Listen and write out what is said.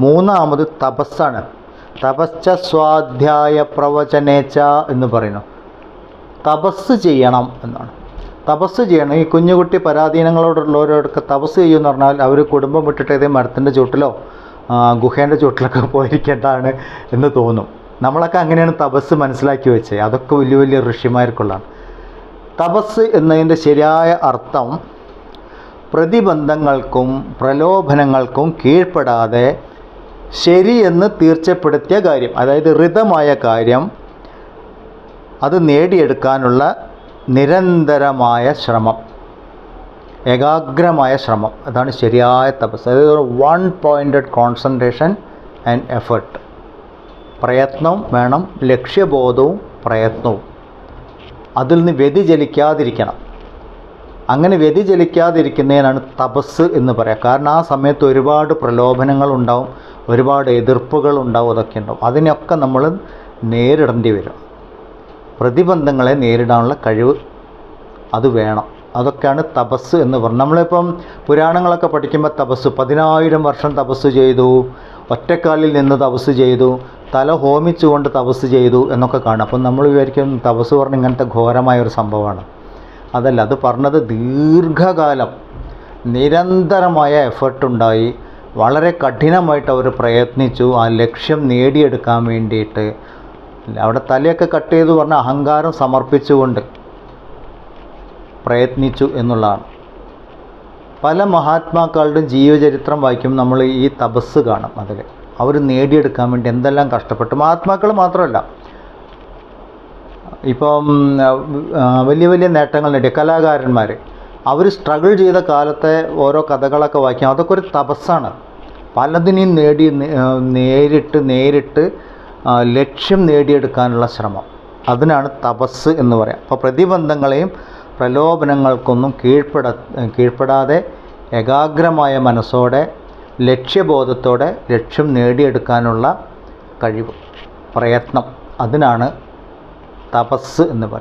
മൂന്നാമത് തപസ്സാണ്. തപസ്ച സ്വാധ്യായ പ്രവചനേച്ച എന്ന് പറയുന്നു. തപസ് ചെയ്യണം എന്നാണ്. തപസ് ചെയ്യണം. ഈ കുഞ്ഞുകുട്ടി പരാധീനങ്ങളോടുള്ളവരോടൊക്കെ തപസ് ചെയ്യുമെന്ന് പറഞ്ഞാൽ അവർ കുടുംബം വിട്ടിട്ട് ഏതേ മരത്തിന്റെ ചുവട്ടിലോ ആ, ഗുഹേന്റെ ചുവട്ടിലൊക്കെ പോയിരിക്കേണ്ടതാണ് എന്ന് തോന്നും. നമ്മളൊക്കെ അങ്ങനെയാണ് തപസ് മനസ്സിലാക്കി വെച്ചത് അതൊക്കെ വലിയ വലിയ ഋഷിമാർക്കുള്ളതാണ്. തപസ് എന്നതിന്റെ ശരിയായ അർത്ഥം പ്രതിബന്ധങ്ങൾക്കും പ്രലോഭനങ്ങൾക്കും കീഴ്പ്പെടാതെ ശരിയെന്ന് തീർച്ചപ്പെടുത്തിയ കാര്യം അതായത് ഋതമായ കാര്യം അത് നേടിയെടുക്കാനുള്ള നിരന്തരമായ ശ്രമം ഏകാഗ്രമായ ശ്രമം. അതാണ് ശരിയായ തപസ്. അതായത് one pointed concentration and effort പ്രയത്നം വേണം ലക്ഷ്യബോധവും പ്രയത്നവും. അതിൽ നിന്ന് വ്യതിചലിക്കാതിരിക്കണം. അങ്ങനെ വ്യതിചലിക്കാതിരിക്കുന്നതിനാണ് തപസ് എന്ന് പറയാം കാരണം ആ സമയത്ത് ഒരുപാട് പ്രലോഭനങ്ങൾ ഉണ്ടാവും ഒരുപാട് എതിർപ്പുകൾ ഉണ്ടാവും അതൊക്കെ ഉണ്ടാവും. അതിനൊക്കെ നമ്മൾ നേരിടേണ്ടി വരും. പ്രതിബന്ധങ്ങളെ നേരിടാനുള്ള കഴിവ് അത് വേണം. അതൊക്കെയാണ് തപസ് എന്ന് പറഞ്ഞത്. നമ്മളിപ്പം പുരാണങ്ങളൊക്കെ പഠിക്കുമ്പോൾ തപസ് പതിനായിരം വർഷം തപസ് ചെയ്തു ഒറ്റക്കാലിൽ നിന്ന് തപസ് ചെയ്തു തല ഹോമിച്ചുകൊണ്ട് തപസ് ചെയ്തു എന്നൊക്കെ കാണും. അപ്പം നമ്മൾ വിചാരിക്കും തപസ് പറഞ്ഞ ഇങ്ങനത്തെ ഘോരമായ ഒരു സംഭവമാണ്. അതല്ല അത് പറഞ്ഞത് ദീർഘകാലം നിരന്തരമായ എഫർട്ട് ഉണ്ടായി. വളരെ കഠിനമായിട്ട് അവർ പ്രയത്നിച്ചു. ആ ലക്ഷ്യം നേടിയെടുക്കാൻ വേണ്ടിയിട്ട്. അവിടെ തലയൊക്കെ കട്ട് ചെയ്തു പറഞ്ഞ അഹങ്കാരം സമർപ്പിച്ചുകൊണ്ട് പ്രയത്നിച്ചു എന്നുള്ളതാണ്. പല മഹാത്മാക്കളുടെയും ജീവചരിത്രം വായിക്കും നമ്മൾ ഈ തപസ് കാണും അതിൽ. അവർ നേടിയെടുക്കാൻ വേണ്ടി എന്തെല്ലാം കഷ്ടപ്പെട്ടു. മഹാത്മാക്കൾ മാത്രമല്ല ഇപ്പം വലിയ വലിയ നേട്ടങ്ങൾ നേടിയ കലാകാരന്മാർ അവർ സ്ട്രഗിൾ ചെയ്ത കാലത്തെ ഓരോ കഥകളൊക്കെ വായിക്കാം. അതൊക്കെ ഒരു തപസ്സാണ്. പലതിനെയും നേടി നേരിട്ട് നേരിട്ട് ലക്ഷ്യം നേടിയെടുക്കാനുള്ള ശ്രമം. അതിനാണ് തപസ് എന്ന് പറയാം. അപ്പോൾ പ്രതിബന്ധങ്ങളെയും പ്രലോഭനങ്ങൾക്കൊന്നും കീഴ്പ്പെട കീഴ്പ്പെടാതെ ഏകാഗ്രമായ മനസ്സോടെ ലക്ഷ്യബോധത്തോടെ ലക്ഷ്യം നേടിയെടുക്കാനുള്ള കഴിവ് പ്രയത്നം. അതിനാണ് തപസ് എന്ന് പറയാം.